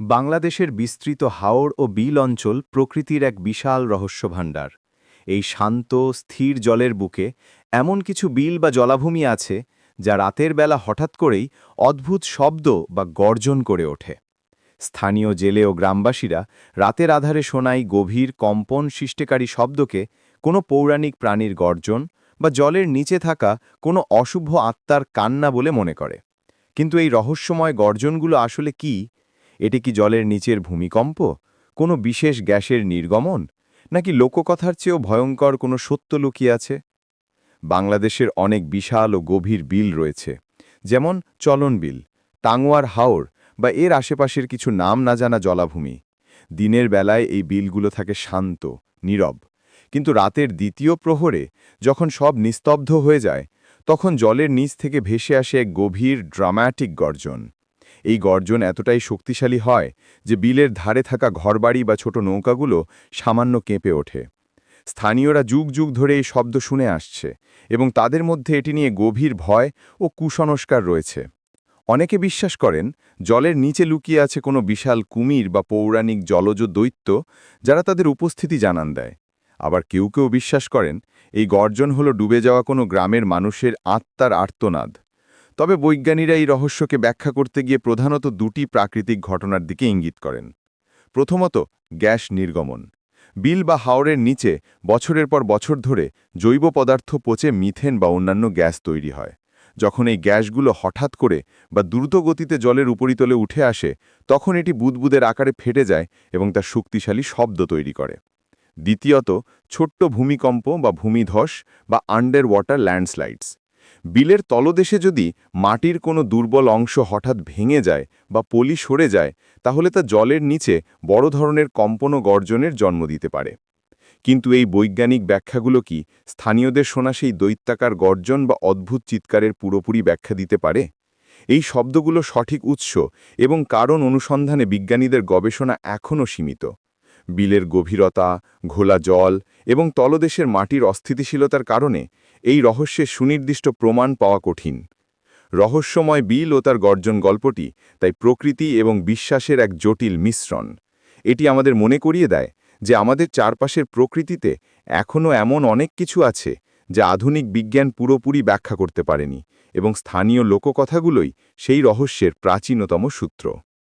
বাংলাদেশের বিস্তৃত হাওড় ও বিল অঞ্চল প্রকৃতির এক বিশাল রহস্যভাণ্ডার। এই শান্ত, স্থির জলের বুকে এমন কিছু বিল বা জলাভূমি আছে, যা রাতের বেলা হঠাৎ করেই অদ্ভুত শব্দ বা গর্জন করে ওঠে। স্থানীয় জেলে ও গ্রামবাসীরা রাতের আধারে শোনাই গভীর, কম্পন সৃষ্টিকারী শব্দকে কোনো পৌরাণিক প্রাণীর গর্জন বা জলের নিচে থাকা কোনো অশুভ আত্মার কান্না বলে মনে করে। কিন্তু এই রহস্যময় গর্জনগুলো আসলে কি? এটি কি জলের নিচের ভূমিকম্প, কোনো বিশেষ গ্যাসের নির্গমন, নাকি লোককথার চেয়েও ভয়ঙ্কর কোনো সত্য লুকিয়ে আছে? বাংলাদেশের অনেক বিশাল ও গভীর বিল রয়েছে, যেমন চলন বিল, টাঙ্গুয়ার হাওর বা এর আশেপাশের কিছু নাম না জানা জলাভূমি। দিনের বেলায় এই বিলগুলো থাকে শান্ত, নীরব। কিন্তু রাতের দ্বিতীয় প্রহরে যখন সব নিস্তব্ধ হয়ে যায়, তখন জলের নিচ থেকে ভেসে আসে এক গভীর ড্রামাটিক গর্জন। এই গর্জন এতটাই শক্তিশালী হয় যে বিলের ধারে থাকা ঘরবাড়ি বা ছোট নৌকাগুলো সামান্য কেঁপে ওঠে। স্থানীয়রা যুগ যুগ ধরে এই শব্দ শুনে আসছে এবং তাদের মধ্যে এটি নিয়ে গভীর ভয় ও কুসংস্কার রয়েছে। অনেকে বিশ্বাস করেন, জলের নিচে লুকিয়ে আছে কোনো বিশাল কুমির বা পৌরাণিক জলজ দৈত্য যারা তাদের উপস্থিতি জানান দেয়। আবার কেউ কেউ বিশ্বাস করেন, এই গর্জন হলো ডুবে যাওয়া কোনো গ্রামের মানুষের আত্মার আর্তনাদ। তবে বৈজ্ঞানীরা এই রহস্যকে ব্যাখ্যা করতে গিয়ে প্রধানত দুটি প্রাকৃতিক ঘটনার দিকে ইঙ্গিত করেন। প্রথমত, গ্যাস নির্গমন। বিল বা হাওরের নিচে বছরের পর বছর ধরে জৈব পদার্থ পচে মিথেন বা অন্যান্য গ্যাস তৈরি হয়। যখন এই গ্যাসগুলো হঠাৎ করে বা দ্রুত গতিতে জলের উপরিতলে উঠে আসে, তখন এটি বুদবুদের আকারে ফেটে যায় এবং তার শক্তিশালী শব্দ তৈরি করে। দ্বিতীয়ত, ছোট্ট ভূমিকম্প বা ভূমিধস বা আন্ডার ওয়াটার ল্যান্ডস্লাইডস বিলের তলদেশে যদি মাটির কোনো দুর্বল অংশ হঠাৎ ভেঙে যায় বা পলি সরে যায়, তাহলে তা জলের নিচে বড় ধরনের কম্পন গর্জনের জন্ম দিতে পারে। কিন্তু এই বৈজ্ঞানিক ব্যাখ্যাগুলো কি স্থানীয়দের শোনা সেই দৈত্যাকার গর্জন বা অদ্ভুত চিৎকারের পুরোপুরি ব্যাখ্যা দিতে পারে? এই শব্দগুলো সঠিক উৎস এবং কারণ অনুসন্ধানে বিজ্ঞানীদের গবেষণা এখনও সীমিত। বিলের গভীরতা, ঘোলা জল এবং তলদেশের মাটির অস্থিতিশীলতার কারণে এই রহস্যের সুনির্দিষ্ট প্রমাণ পাওয়া কঠিন। রহস্যময় বিল ও তার গর্জন গল্পটি তাই প্রকৃতি এবং বিশ্বাসের এক জটিল মিশ্রণ। এটি আমাদের মনে করিয়ে দেয় যে আমাদের চারপাশের প্রকৃতিতে এখনও এমন অনেক কিছু আছে যা আধুনিক বিজ্ঞান পুরোপুরি ব্যাখ্যা করতে পারেনি এবং স্থানীয় লোককথাগুলোই সেই রহস্যের প্রাচীনতম সূত্র।